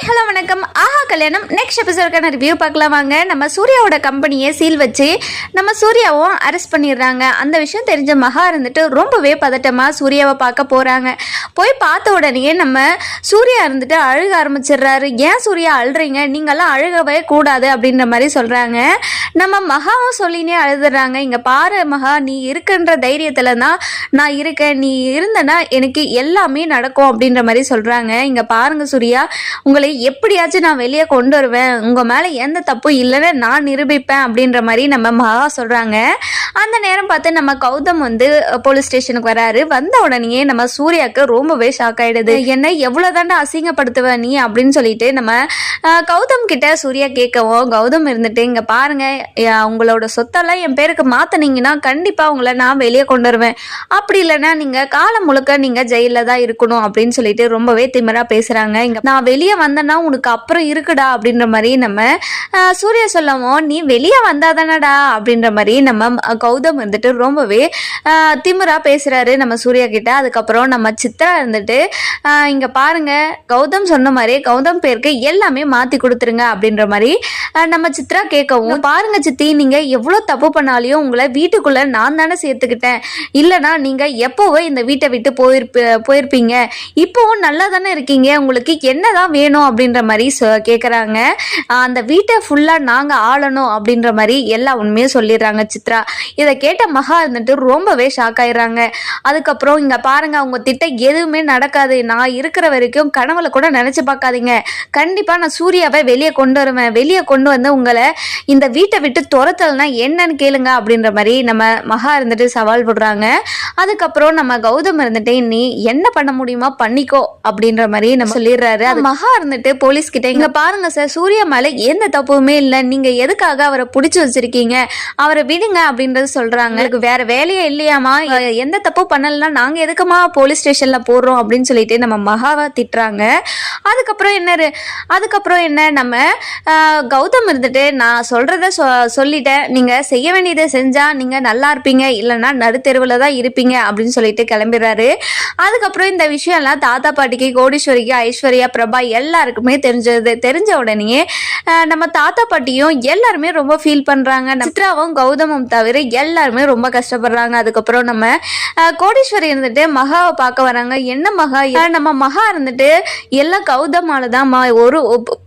Hi hello வணக்கம். ஆஹா கல்யாணம். Next எபிசோடுக்கான review பார்க்கலாம் வாங்க. நம்ம சூர்யாவோட கம்பெனியை சீல் வச்சு நம்ம சூர்யாவும் அரெஸ்ட் பண்ணிடுறாங்க. அந்த விஷயம் தெரிஞ்ச மகா இருந்துட்டு ரொம்பவே பதட்டமாக சூர்யாவை பார்க்க போகிறாங்க போய் பார்த்த உடனே நம்ம சூர்யா இருந்துட்டு அழுக ஆரம்பிச்சிடுறாரு. ஏன் சூர்யா அழுறீங்க? நீங்கள்லாம் அழுகவே கூடாது அப்படின்ற மாதிரி சொல்கிறாங்க நம்ம மகாவும் சொல்லினே அழுதுறாங்க. இங்கே பாரு மகா நீ இருக்குன்ற தைரியத்தில் தான் நான் இருக்கேன். நீ இருந்தனா எனக்கு எல்லாமே நடக்கும் அப்படின்ற மாதிரி சொல்கிறாங்க இங்கே பாருங்க சூர்யா உங்களை எப்படியாச்சும் நான் வெளியே கொண்டு வருவேன். உங்கள் மேலே எந்த தப்பும் இல்லைன்னு நான் நிரூபிப்பேன் அப்படின்ற மாதிரி நம்ம மகா சொல்கிறாங்க அந்த நேரம் பார்த்து நம்ம கௌதம் வந்து போலீஸ் ஸ்டேஷனுக்கு வராரு. வந்த உடனேயே நம்ம சூர்யாவுக்கு ரொம்பவே ஷாக் ஆயிடுது. என்ன எவ்வளோ தாண்டா அசிங்கப்படுத்துவ நீ? அப்படின்னு சொல்லிட்டு நம்ம கௌதம் கிட்ட சூர்யா கேட்கவும் கௌதம் இருந்துட்டு இங்கே பாருங்க உங்களோட சொத்தெல்லாம் என் பேருக்கு மாற்றினீங்கன்னா கண்டிப்பாக உங்களை நான் வெளியே கொண்டு வருவேன். அப்படி இல்லைன்னா நீங்கள் காலம் முழுக்க நீங்கள் ஜெயிலில் தான் இருக்கணும் அப்படின்னு சொல்லிட்டு ரொம்பவே திமிரா பேசுகிறாங்க இங்கே நான் வெளியே வந்தேன்னா உனக்கு அப்புறம் இருக்குடா அப்படின்ற மாதிரி நம்ம சூர்யா சொல்லவும் நீ வெளியே வந்தாதானடா அப்படின்ற மாதிரி நம்ம கௌதம் வந்துட்டு ரொம்பவே திமிரா பேசுகிறாரு நம்ம சூர்யா கிட்ட. அதுக்கப்புறம் நம்ம சித்ரா இருந்துட்டு இங்க பாருங்க கௌதம் சொன்ன மாதிரி கௌதம் பேருக்கு எல்லாமே மாத்தி கொடுத்துருங்க அப்படின்ற மாதிரி நம்ம சித்ரா கேட்கவும் பாருங்க சித்தி நீங்க எவ்வளவு தப்பு பண்ணாலையும் உங்களை வீட்டுக்குள்ள நான் தானே சேர்த்துக்கிட்டேன். இல்லைனா நீங்க எப்போவோ இந்த வீட்டை விட்டு போயிருப்ப போயிருப்பீங்க. இப்போவும் நல்லா தானே இருக்கீங்க. உங்களுக்கு என்னதான் வேணும்? அப்படின்ற மாதிரி அஹ், அந்த வீட்டை ஃபுல்லா நாங்க ஆளணும். அப்படின்ற மாதிரி எல்லா உண்மையும் சொல்லிடுறாங்க சித்ரா. இதை கேட்ட மகா இருந்துட்டு ரொம்பவே ஷாக் ஆயிடுறாங்க. அதுக்கப்புறம் இங்க பாருங்க அவங்க திட்டம் எதுவுமே நடக்காது. நான் இருக்கிற வரைக்கும் கனவுல கூட நினைச்சு பார்க்காதீங்க. கண்டிப்பா நான் சூர்யாவை வெளியே கொண்டு வருவேன். வெளியே கொண்டு வந்து உங்களை இந்த வீட்டை விட்டு துரத்தல்னா என்னன்னு கேளுங்க அப்படின்ற மாதிரி நம்ம மகா இருந்துட்டு சவால் விடுறாங்க. அதுக்கப்புறம் நம்ம கௌதம் இருந்துட்டு நீ என்ன பண்ண முடியுமா பண்ணிக்கோ அப்படின்ற மாதிரி நம்ம சொல்லிடுறாரு. அது மகா இருந்துட்டு போலீஸ் கிட்ட இங்க பாருங்க சார் சூர்யா மேல எந்த தப்புமே இல்லை. நீங்க எதுக்காக அவரை பிடிச்சி வச்சிருக்கீங்க? அவரை விடுங்க அப்படின்ற அப்படின்றது சொல்றாங்க. எனக்கு வேற வேலையே இல்லையாமா எந்த தப்பும் பண்ணலன்னா நாங்க எதுக்குமா போலீஸ் ஸ்டேஷன்ல போடுறோம் அப்படின்னு சொல்லிட்டு நம்ம மகாவை திட்டுறாங்க. அதுக்கப்புறம் என்ன அதுக்கப்புறம் என்ன? நம்ம கௌதம் இருந்துட்டு நான் சொல்றத சொ சொல்லிட்டேன். நீங்க செய்ய வேண்டியதை செஞ்சா நீங்க நல்லா இருப்பீங்க. இல்லைன்னா நடுத்தெருவில் தான் இருப்பீங்க அப்படின்னு சொல்லிட்டு கிளம்பிடுறாரு. அதுக்கப்புறம் இந்த விஷயம்லாம் தாத்தா பாட்டிக்கு கோடீஸ்வரிக்கு ஐஸ்வர்யா பிரபா எல்லாருக்குமே தெரிஞ்சது. தெரிஞ்ச உடனே நம்ம தாத்தா பாட்டியும் எல்லாருமே ரொம்ப ஃபீல் பண்றாங்க. சித்ராவும் கௌதமும் தவிர எல்லாருமே ரொம்ப கஷ்டப்படுறாங்க. அதுக்கப்புறம் நம்ம கோடீஸ்வரி இருந்துட்டு மகாவை பார்க்க வராங்க. என்ன மகா? நம்ம மகா இருந்துட்டு எல்லாம் கௌதமால தான் ஒரு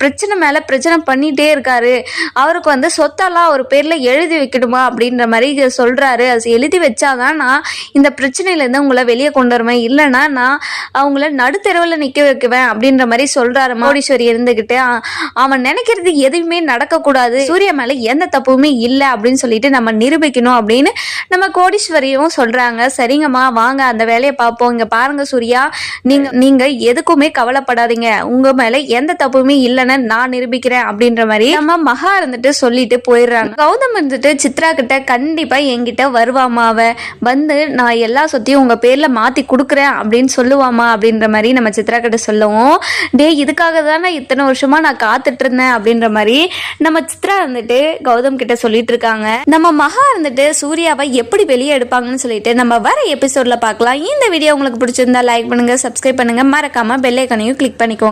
பிரச்சனை மேல பிரச்சனை பண்ணிட்டே இருக்காரு. அவருக்கு வந்து சொத்தெல்லாம் ஒரு பேர்ல எழுதி வைக்கணுமா அப்படின்ற மாதிரி சொல்றாரு. அது எழுதி வச்சாதான் நான் இந்த பிரச்சனையிலேருந்து உங்களை வெளியே கொண்டு வருவேன். இல்லைன்னா நான் அவங்கள நடுத்தெருவில் நிற்க வைக்குவேன் அப்படின்ற மாதிரி சொல்றாரு மோடீஸ்வரி இருந்துகிட்டு அவன் நினைக்கிறது எதுவுமே நடக்கக்கூடாது. சூரிய மேலே எந்த தப்புமே இல்லை அப்படின்னு சொல்லிட்டு நம்ம நிரூபிக்கணும். அப்படின்னு நம்ம கோடீஸ்வரியும் சொல்றாங்க. சரிங்கம்மா வாங்க அந்த வேலையை பார்ப்போம். இங்க பாருங்க சூர்யா நீங்க நீங்க எதுக்குமே கவலைப்படாதீங்க. உங்க மேல எந்த தப்புமே இல்லைன்னு நான் நிரூபிக்கிறேன் அப்படின்ற மாதிரி நம்ம மகா இருந்துட்டு சொல்லிட்டு போயிடுறாங்க. கௌதம் இருந்துட்டு சித்ரா கிட்ட கண்டிப்பா என்கிட்ட வருவாமாவ வந்து நான் எல்லா சொத்தையும் உங்க பேர்ல மாத்தி கொடுக்குறேன் அப்படின்னு சொல்லுவாமா அப்படின்ற மாதிரி நம்ம சித்ரா கிட்ட சொல்லுவோம். டேய் இதுக்காக தானே இத்தனை வருஷமா நான் காத்துட்டு இருந்தேன் அப்படின்ற மாதிரி நம்ம சித்ரா இருந்துட்டு கௌதம் கிட்ட சொல்லிட்டு இருக்காங்க. நம்ம மகா இருந்துட்டு சூர்யாவை எப்படி வெளியே எடுப்பாங்கன்னு சொல்லிட்டு நம்ம வர எபிசோட்ல பார்க்கலாம். இந்த வீடியோ உங்களுக்கு பிடிச்சிருந்தா லைக் பண்ணுங்கள் சப்ஸ்கிரைப் பண்ணுங்க. மறக்காமல் பெல்லைக்கனையும் கிளிக் பண்ணிக்கோங்க.